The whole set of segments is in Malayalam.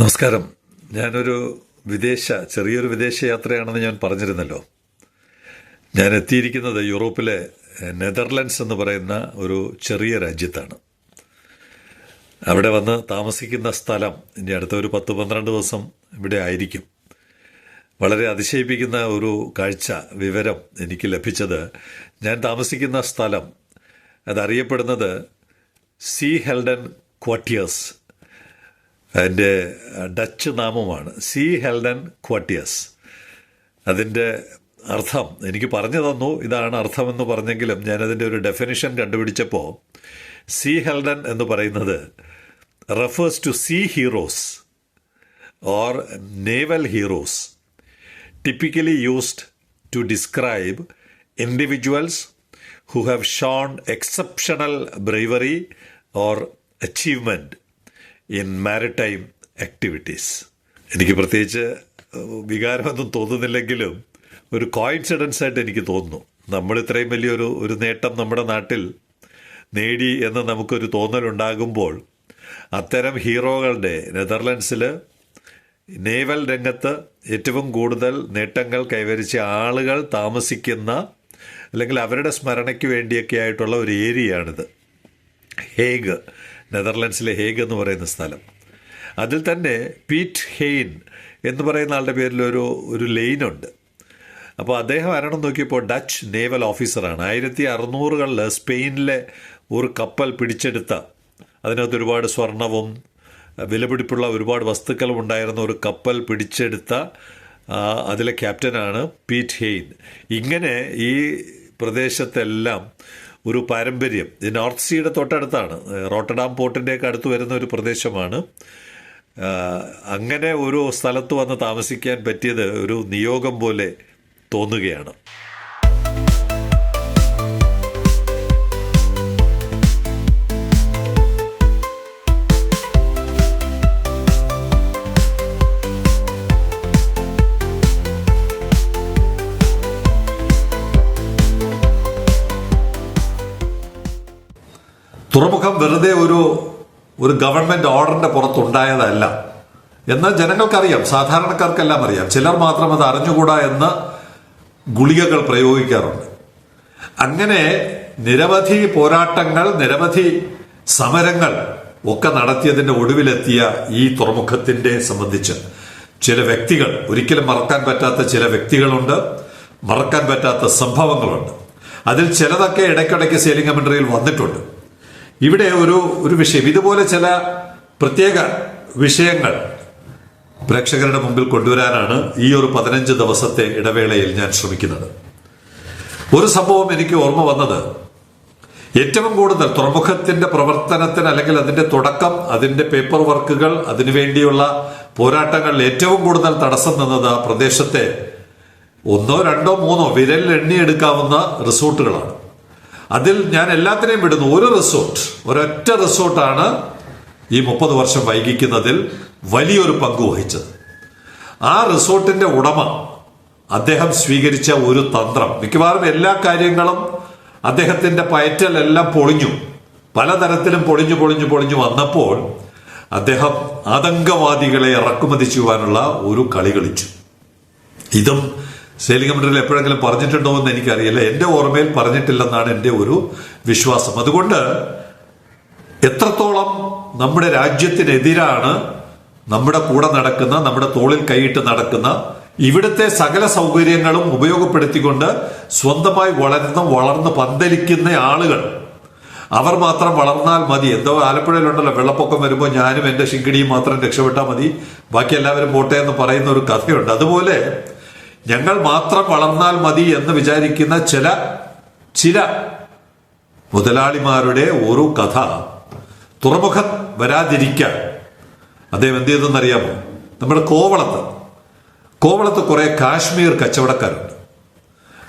നമസ്കാരം. ഞാനൊരു വിദേശ ചെറിയൊരു വിദേശ യാത്രയാണെന്ന് ഞാൻ പറഞ്ഞിരുന്നല്ലോ. ഞാൻ എത്തിയിരിക്കുന്നത് യൂറോപ്പിലെ നെതർലൻഡ്സ് എന്ന് പറയുന്ന ഒരു ചെറിയ രാജ്യത്താണ്. അവിടെ വന്ന് താമസിക്കുന്ന സ്ഥലം ഇനി അടുത്ത ഒരു പത്ത് പന്ത്രണ്ട് ദിവസം ഇവിടെ ആയിരിക്കും. വളരെ അതിശയിപ്പിക്കുന്ന ഒരു കാഴ്ച വിവരം എനിക്ക് ലഭിച്ചത് ഞാൻ താമസിക്കുന്ന സ്ഥലം അതറിയപ്പെടുന്നത് സി ഹെൽഡൻ ക്വാർട്ടിയേഴ്സ് അതിന്റെ ഡച്ച് നാമമാണ്. Zee Helden Kwartier. അതിന്റെ അർത്ഥം എനിക്ക് പറഞ്ഞു തന്നു ഇതാണ് അർത്ഥമെന്ന് പറഞ്ഞെങ്കിലും ഞാനതിന്റെ ഒരു ഡെഫിനിഷൻ കണ്ടുപിടിച്ചപ്പോൾ സീ ഹെൽഡൻ എന്ന് പറയുന്നത് refers to sea heroes or naval heroes typically used to describe individuals who have shown exceptional bravery or achievement. In maritime activities എനിക്ക് പ്രത്യേകിച്ച് വികാരമൊന്നും തോന്നുന്നില്ലെങ്കിലും ഒരു കോയിൻസിഡൻസ് ആയിട്ട് എനിക്ക് തോന്നുന്നു. നമ്മൾ ഇത്രയും വലിയൊരു ഒരു നേട്ടം നമ്മുടെ നാട്ടിൽ നേടി എന്ന് നമുക്കൊരു തോന്നലുണ്ടാകുമ്പോൾ അത്തരം ഹീറോകളുടെ നെതർലൻഡ്സിൽ നേവൽ രംഗത്ത് ഏറ്റവും കൂടുതൽ നേട്ടങ്ങൾ കൈവരിച്ച ആളുകൾ താമസിക്കുന്ന അല്ലെങ്കിൽ അവരുടെ സ്മരണയ്ക്ക് വേണ്ടിയൊക്കെ ആയിട്ടുള്ള ഒരു ഏരിയയാണിത്. ഹേഗ് നെതർലൻഡ്സിലെ ഹേഗ് എന്ന് പറയുന്ന സ്ഥലം. അതിൽ തന്നെ പീറ്റ് ഹെയ്ൻ എന്ന് പറയുന്ന ആളുടെ പേരിൽ ഒരു ഒരു ലെയിനുണ്ട് അപ്പോൾ അദ്ദേഹം ആരാണെന്ന് നോക്കിയപ്പോൾ ഡച്ച് നേവൽ ഓഫീസറാണ്. ആയിരത്തി അറുന്നൂറുകളിൽ സ്പെയിനിലെ ഒരു കപ്പൽ പിടിച്ചെടുത്ത അതിനകത്ത് ഒരുപാട് സ്വർണവും വിലപിടിപ്പുള്ള ഒരുപാട് വസ്തുക്കളും ഉണ്ടായിരുന്ന ഒരു കപ്പൽ പിടിച്ചെടുത്ത അതിലെ ക്യാപ്റ്റനാണ് പീറ്റ് ഹെയ്ൻ. ഇങ്ങനെ ഈ പ്രദേശത്തെല്ലാം ഒരു പാരമ്പര്യം. നോർത്ത് സീയുടെ തൊട്ടടുത്താണ്. റോട്ടഡാം പോർട്ടിന്റെയൊക്കെ അടുത്ത് വരുന്ന ഒരു പ്രദേശമാണ്. അങ്ങനെ ഒരു സ്ഥലത്ത് വന്ന് താമസിക്കാൻ പറ്റിയത് ഒരു നിയോഗം പോലെ തോന്നുകയാണ്. തുറമുഖം വെറുതെ ഒരു ഒരു ഗവൺമെന്റ് ഓർഡറിന്റെ പുറത്തുണ്ടായതല്ല. എന്ന് ജനങ്ങൾക്കറിയാം സാധാരണക്കാർക്കെല്ലാം അറിയാം. ചിലർ മാത്രം അത് അറിഞ്ഞുകൂടാ എന്ന് ഗുളികകൾ പ്രയോഗിക്കാറുണ്ട്. അങ്ങനെ നിരവധി പോരാട്ടങ്ങൾ നിരവധി സമരങ്ങൾ ഒക്കെ നടത്തിയതിന്റെ ഒടുവിലെത്തിയ ഈ തുറമുഖത്തിന്റെ സംബന്ധിച്ച് ചില വ്യക്തികൾ ഒരിക്കലും മറക്കാൻ പറ്റാത്ത ചില വ്യക്തികളുണ്ട് മറക്കാൻ പറ്റാത്ത സംഭവങ്ങളുണ്ട്. അതിൽ ചിലതൊക്കെ ഇടയ്ക്കിടയ്ക്ക് സേലിംഗ് വന്നിട്ടുണ്ട്. ഇവിടെ ഒരു ഒരു വിഷയം. ഇതുപോലെ ചില പ്രത്യേക വിഷയങ്ങൾ പ്രേക്ഷകരുടെ മുമ്പിൽ കൊണ്ടുവരാനാണ് ഈ ഒരു പതിനഞ്ച് ദിവസത്തെ ഇടവേളയിൽ ഞാൻ ശ്രമിക്കുന്നത്. ഒരു സംഭവം എനിക്ക് ഓർമ്മ വന്നത്. ഏറ്റവും കൂടുതൽ തുറമുഖത്തിന്റെ പ്രവർത്തനത്തിന് അല്ലെങ്കിൽ അതിന്റെ തുടക്കം അതിന്റെ പേപ്പർ വർക്കുകൾ അതിനുവേണ്ടിയുള്ള പോരാട്ടങ്ങൾ ഏറ്റവും കൂടുതൽ തടസ്സം നിന്നത് പ്രദേശത്തെ ഒന്നോ രണ്ടോ മൂന്നോ വിരലിൽ എണ്ണിയെടുക്കാവുന്ന റിസോർട്ടുകളാണ്. അതിൽ ഞാൻ എല്ലാത്തിനെയും വിടുന്നു. ഒരു റിസോർട്ട് ഒരൊറ്റ റിസോർട്ടാണ് ഈ മുപ്പത് വർഷം വൈകിക്കുന്നതിൽ വലിയൊരു പങ്ക് വഹിച്ചത്. ആ റിസോർട്ടിന്റെ ഉടമ അദ്ദേഹം സ്വീകരിച്ച ഒരു തന്ത്രം. മിക്കവാറും എല്ലാ കാര്യങ്ങളും അദ്ദേഹത്തിന്റെ പയറ്റലെല്ലാം പൊളിഞ്ഞു. പലതരത്തിലും പൊളിഞ്ഞു പൊളിഞ്ഞു പൊളിഞ്ഞു വന്നപ്പോൾ അദ്ദേഹം ആതങ്കവാദികളെ ഇറക്കുമതി ചെയ്യുവാനുള്ള ഒരു കളി കളിച്ചു. ഇതും സെയിലിംഗ് മണ്ഡലിൽ എപ്പോഴെങ്കിലും പറഞ്ഞിട്ടുണ്ടോ എന്ന് എനിക്കറിയില്ല. എന്റെ ഓർമ്മയിൽ പറഞ്ഞിട്ടില്ലെന്നാണ് എന്റെ ഒരു വിശ്വാസം. അതുകൊണ്ട് എത്രത്തോളം നമ്മുടെ രാജ്യത്തിനെതിരാണ് നമ്മുടെ കൂടെ നടക്കുന്ന നമ്മുടെ തോളിൽ കൈയിട്ട് നടക്കുന്ന ഇവിടുത്തെ സകല സൗകര്യങ്ങളും ഉപയോഗപ്പെടുത്തിക്കൊണ്ട് സ്വന്തമായി വളരുന്ന വളർന്ന് പന്തലിക്കുന്ന ആളുകൾ. അവർ മാത്രം വളർന്നാൽ മതി. എന്തോ ആലപ്പുഴയിലുണ്ടല്ലോ വെള്ളപ്പൊക്കം വരുമ്പോൾ ഞാനും എന്റെ ശിങ്കിടിയും മാത്രം രക്ഷപ്പെട്ടാൽ മതി. ബാക്കി എല്ലാവരും പോട്ടെ എന്ന് പറയുന്ന ഒരു കഥയുണ്ട്. അതുപോലെ ഞങ്ങൾ മാത്രം വളർന്നാൽ മതി എന്ന് വിചാരിക്കുന്ന ചില ചില മുതലാളിമാരുടെ ഒരു കഥ തുറമുഖം വരാതിരിക്കാൻ അദ്ദേഹം എന്ത് ചെയ്തെന്നറിയാമോ? നമ്മുടെ കോവളത്ത് കോവളത്ത് കുറെ കാശ്മീർ കച്ചവടക്കാരുണ്ട്.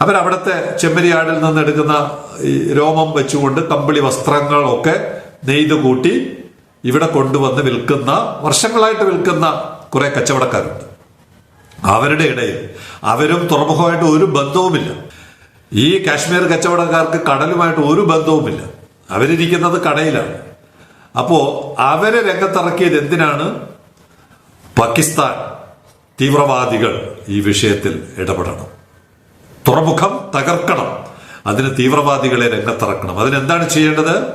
അവരവിടുത്തെ ചെമ്മരിയാടിൽ നിന്ന് എടുക്കുന്ന ഈ രോമം വെച്ചുകൊണ്ട് കമ്പിളി വസ്ത്രങ്ങളൊക്കെ നെയ്ത് കൂട്ടി ഇവിടെ കൊണ്ടുവന്ന് വിൽക്കുന്ന വർഷങ്ങളായിട്ട് വിൽക്കുന്ന കുറെ കച്ചവടക്കാരുണ്ട്. അവരുടെ ഇടയിൽ. അവരും തുറമുഖമായിട്ട് ഒരു ബന്ധവുമില്ല. ഈ കാശ്മീർ കച്ചവടക്കാർക്ക് കടലുമായിട്ട് ഒരു ബന്ധവുമില്ല. അവരിരിക്കുന്നത് കടയിലാണ്. അപ്പോൾ അവരെ രംഗത്തിറക്കിയത് എന്തിനാണ്? പാകിസ്ഥാൻ തീവ്രവാദികൾ ഈ വിഷയത്തിൽ ഇടപെടണം. തുറമുഖം തകർക്കണം. അതിന് തീവ്രവാദികളെ രംഗത്തിറക്കണം. അതിനെന്താണ് ചെയ്യേണ്ടത്?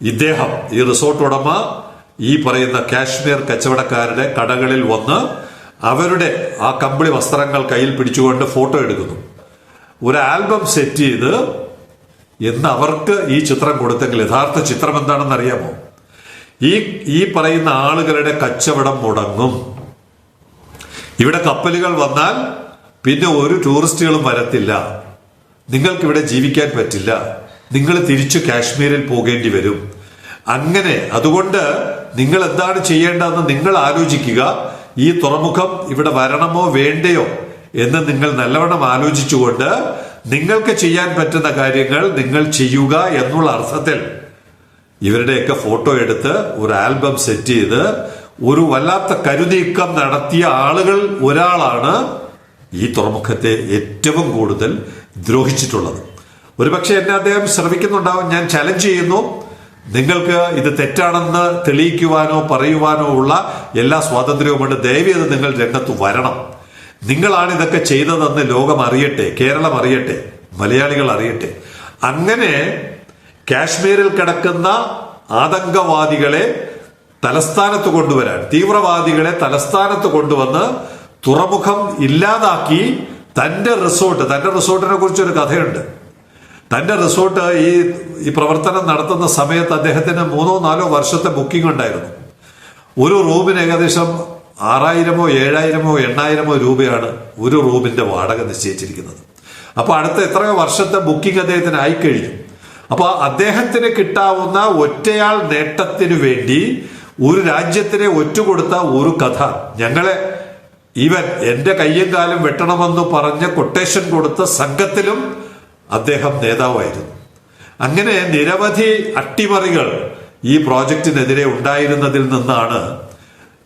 ഇദ്ദേഹം ഈ റിസോർട്ട് ഉടമ ഈ പറയുന്ന കാശ്മീർ കച്ചവടക്കാരുടെ കടകളിൽ വന്ന് അവരുടെ ആ കമ്പിളി വസ്ത്രങ്ങൾ കയ്യിൽ പിടിച്ചുകൊണ്ട് ഫോട്ടോ എടുക്കുന്നു. ഒരു ആൽബം സെറ്റ് ചെയ്ത് എന്ന് അവർക്ക് ഈ ചിത്രം കൊടുത്തെങ്കിൽ യഥാർത്ഥ ചിത്രം എന്താണെന്ന് അറിയാമോ? ഈ ഈ പറയുന്ന ആളുകളുടെ കച്ചവടം മുടങ്ങും. ഇവിടെ കപ്പലുകൾ വന്നാൽ പിന്നെ ഒരു ടൂറിസ്റ്റുകളും വരത്തില്ല. നിങ്ങൾക്ക് ഇവിടെ ജീവിക്കാൻ പറ്റില്ല. നിങ്ങൾ തിരിച്ചു കാശ്മീരിൽ പോകേണ്ടി വരും. അങ്ങനെ അതുകൊണ്ട് നിങ്ങൾ എന്താണ് ചെയ്യേണ്ടതെന്ന് നിങ്ങൾ ആലോചിക്കുക. ഈ തുറമുഖം ഇവിടെ വരണമോ വേണ്ടയോ എന്ന് നിങ്ങൾ നല്ലവണ്ണം ആലോചിച്ചുകൊണ്ട് നിങ്ങൾക്ക് ചെയ്യാൻ പറ്റുന്ന കാര്യങ്ങൾ നിങ്ങൾ ചെയ്യുക എന്നുള്ള അർത്ഥത്തിൽ ഇവരുടെയൊക്കെ ഫോട്ടോ എടുത്ത് ഒരു ആൽബം സെറ്റ് ചെയ്ത് ഒരു വല്ലാത്ത കരുനീക്കം നടത്തിയ ആളുകൾ ഒരാളാണ് ഈ തുറമുഖത്തെ ഏറ്റവും കൂടുതൽ ദ്രോഹിച്ചിട്ടുള്ളത്. ഒരുപക്ഷെ എന്നെ അദ്ദേഹം ശ്രമിക്കുന്നുണ്ടാവും. ഞാൻ ചലഞ്ച് ചെയ്യുന്നു. നിങ്ങൾക്ക് ഇത് തെറ്റാണെന്ന് തെളിയിക്കുവാനോ പറയുവാനോ ഉള്ള എല്ലാ സ്വാതന്ത്ര്യവുമുണ്ട്. ദയവേത് നിങ്ങൾ രംഗത്ത് വരണം. നിങ്ങളാണ് ഇതൊക്കെ ചെയ്തതെന്ന് ലോകം അറിയട്ടെ കേരളം അറിയട്ടെ മലയാളികൾ അറിയട്ടെ. അങ്ങനെ കാശ്മീരിൽ കിടക്കുന്ന ആതങ്കവാദികളെ തലസ്ഥാനത്ത് കൊണ്ടുവരാൻ തീവ്രവാദികളെ തലസ്ഥാനത്ത് കൊണ്ടുവന്ന് തുറമുഖം ഇല്ലാതാക്കി തന്റെ റിസോർട്ട് തന്റെ റിസോർട്ടിനെ കുറിച്ച് ഒരു കഥയുണ്ട്. തന്റെ റിസോർട്ട് ഈ ഈ പ്രവർത്തനം നടത്തുന്ന സമയത്ത് അദ്ദേഹത്തിന് മൂന്നോ നാലോ വർഷത്തെ ബുക്കിംഗ് ഉണ്ടായിരുന്നു. ഒരു റൂമിന് ഏകദേശം ആറായിരമോ ഏഴായിരമോ എണ്ണായിരമോ രൂപയാണ് ഒരു റൂമിന്റെ വാടക നിശ്ചയിച്ചിരിക്കുന്നത്. അപ്പോൾ അടുത്ത എത്രയോ വർഷത്തെ ബുക്കിംഗ് അദ്ദേഹത്തിന് ആയിക്കഴിഞ്ഞു. അപ്പോൾ അദ്ദേഹത്തിന് കിട്ടാവുന്ന ഒറ്റയാൾ നേട്ടത്തിനു വേണ്ടി ഒരു രാജ്യത്തിനെ ഒറ്റുകൊടുത്ത ഒരു കഥ. ഞങ്ങളെ ഈവൻ എന്റെ കയ്യും കാലും വെട്ടണമെന്ന് പറഞ്ഞ് കൊട്ടേഷൻ കൊടുത്ത സംഘത്തിലും അദ്ദേഹം നേതാവായിരുന്നു. അങ്ങനെ നിരവധി അട്ടിമറികൾ ഈ പ്രോജക്റ്റിനെതിരെ ഉണ്ടായിരുന്നതിൽ നിന്നാണ്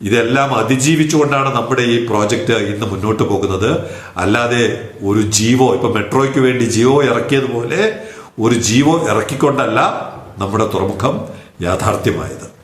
ഇതെല്ലാം അതിജീവിച്ചുകൊണ്ടാണ് നമ്മുടെ ഈ പ്രോജക്റ്റ് ഇന്ന് മുന്നോട്ട് പോകുന്നത്. അല്ലാതെ ഒരു ജീവോ ഇപ്പൊ മെട്രോയ്ക്ക് വേണ്ടി ജീവോ ഇറക്കിയതുപോലെ ഒരു ജീവോ ഇറക്കിക്കൊണ്ടല്ല നമ്മുടെ തുറമുഖം യാഥാർത്ഥ്യമായത്.